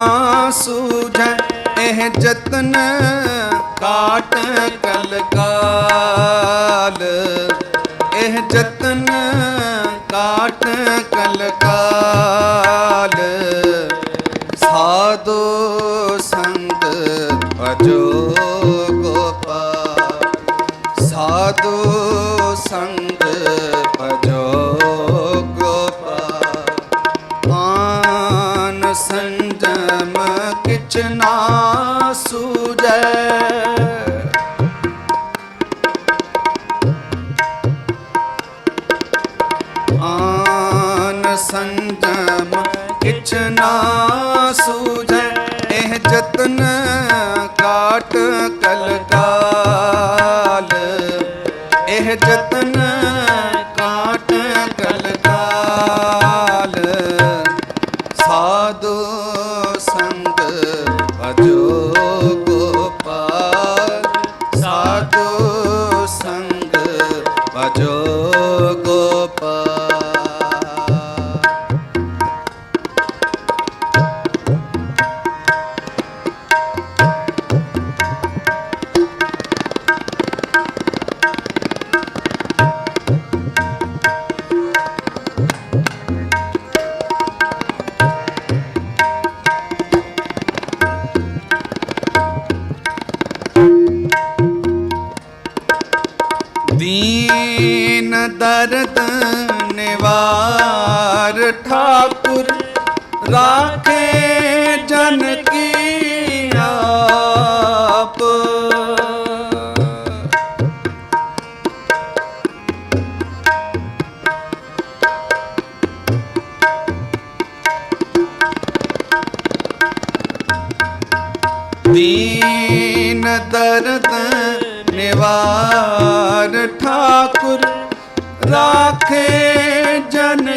ਸੂਝੈ ਇਹ ਜਤਨ ਕਾਟ ਕਲਕਾਲ ਇਹ ਜਤਨ ਕਾਟ ਕਲਕਾਲ ਸਾਧੂ ਸੰਗ ਭਜੋ ਗੋਪਾਲ ਸਾਧੂ ਸੰਗ ਭਜੋ ਜਤਨ ਕਾਟ ਕਲਕਾਲ ਇਹ ਜਤਨ ਦਰਦ ਨਿਵਾਰ ਠਾਕੁਰ ਰਾਖੇ ਜਨ ਕੀ ਆਪ। ਦੀਨ ਦਰਦ ਨਿਵਾਰ ਠਾਕੁਰ ਰਾਖੇ ਜਨ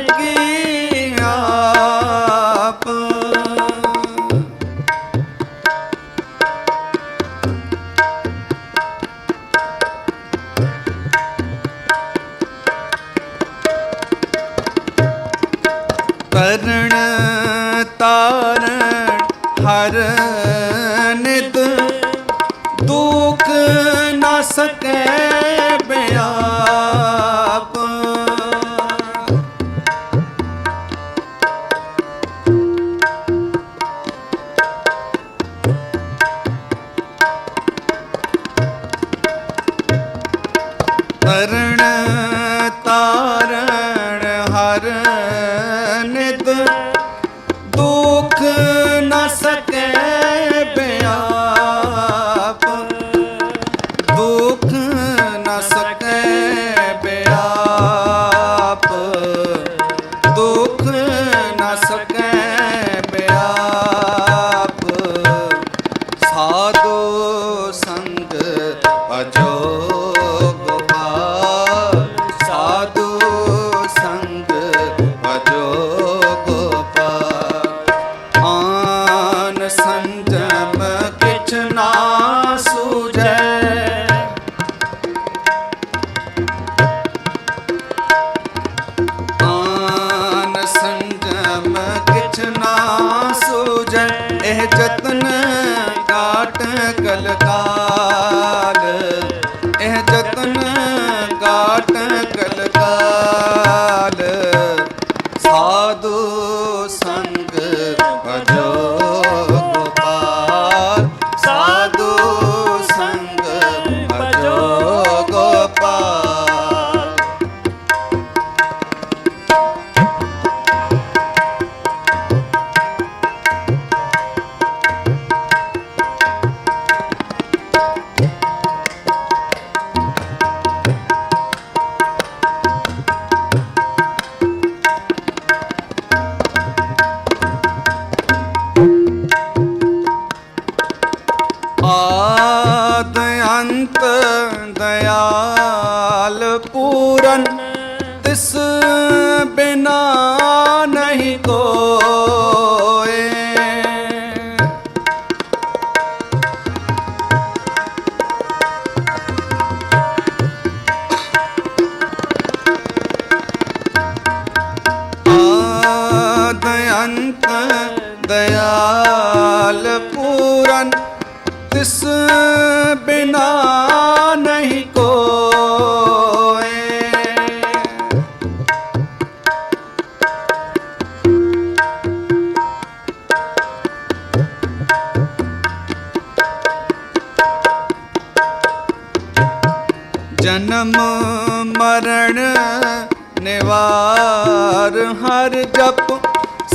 person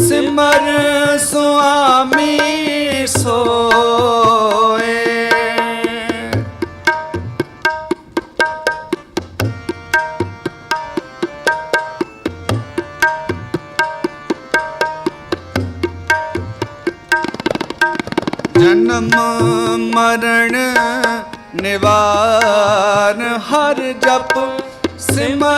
ਸਿਮਰ ਸੁਆਮੀ ਸੋਏ। ਜਨਮ ਮਰਨ ਨਿਵਾਰ ਹਰ ਜਪ ਸਿਮਰ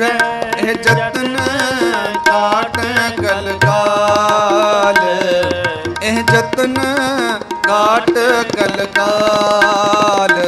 ਟੂਟੈ ਜਤਨ ਕਾਟੈ ਕਲਕਾਲ ਇਹ ਜਤਨ ਕਾਟ ਕਲਕਾਲ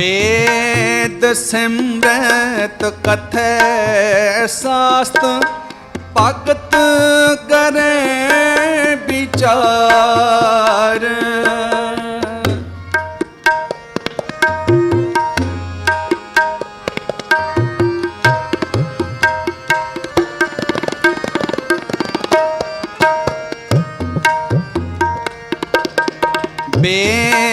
ਵੇਦ ਸਿਮਰਤ ਕਥੈ ਸਾਸਤ ਭਗਤ ਕਰੇ ਵਿਚਾਰ। ਬੇ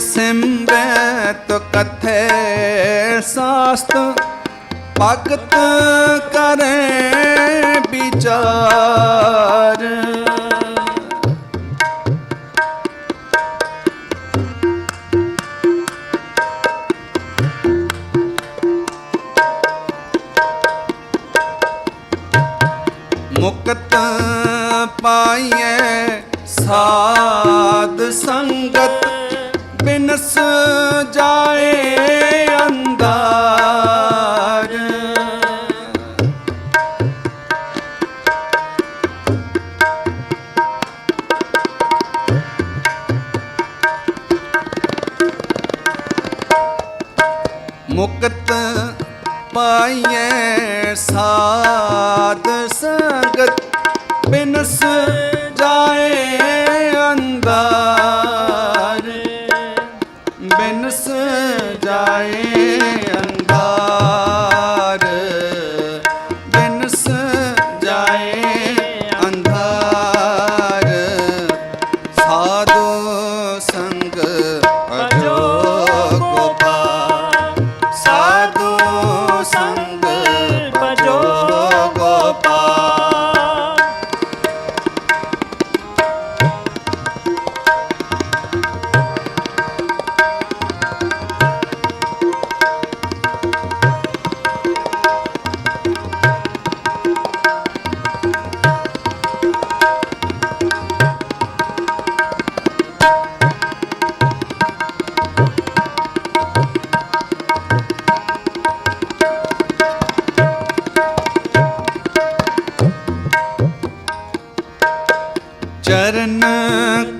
सिमरੈ ਤੋ ਕਥੈ ਸਾਸਤ ਭਗਤ ਕਰੈ ਵਿਚਾਰ। ਮੁਕਤ ਪਾਈਐ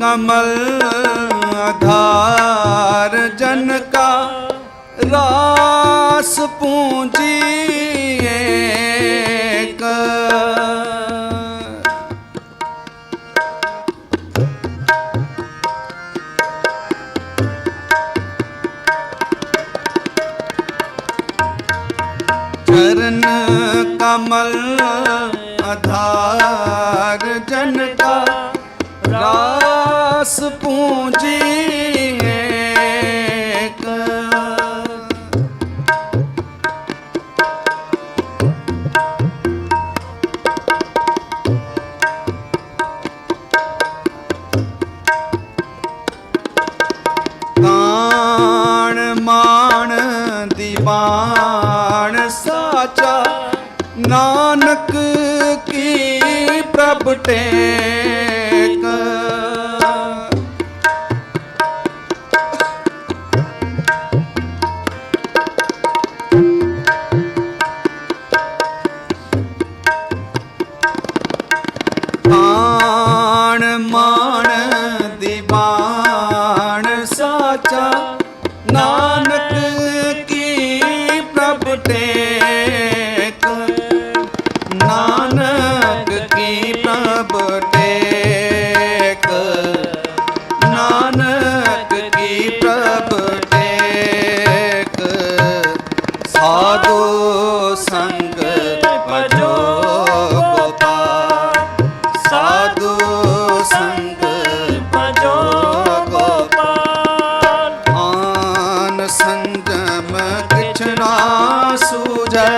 ਕਮਲ ਆਧਾਰ ਜਨ ਕਾ ਰਾਸ ਪੂੰਜੀ ਏਕ। ਚਰਨ ਕਮਲ ਆਧਾਰ tem. ਕਿਛ ਨਾ ਸੂਝੈ।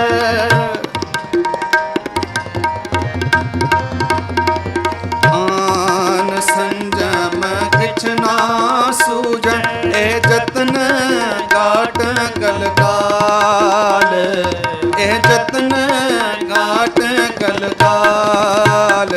ਆਨ ਸੰਜਮ ਕਿਛ ਨਾ ਸੂਝੈ ਇਹ ਜਤਨ ਕਾਟ ਕਲਕਾਲ ਇਹ ਜਤਨ ਕਾਟ ਕਲਕਾਲ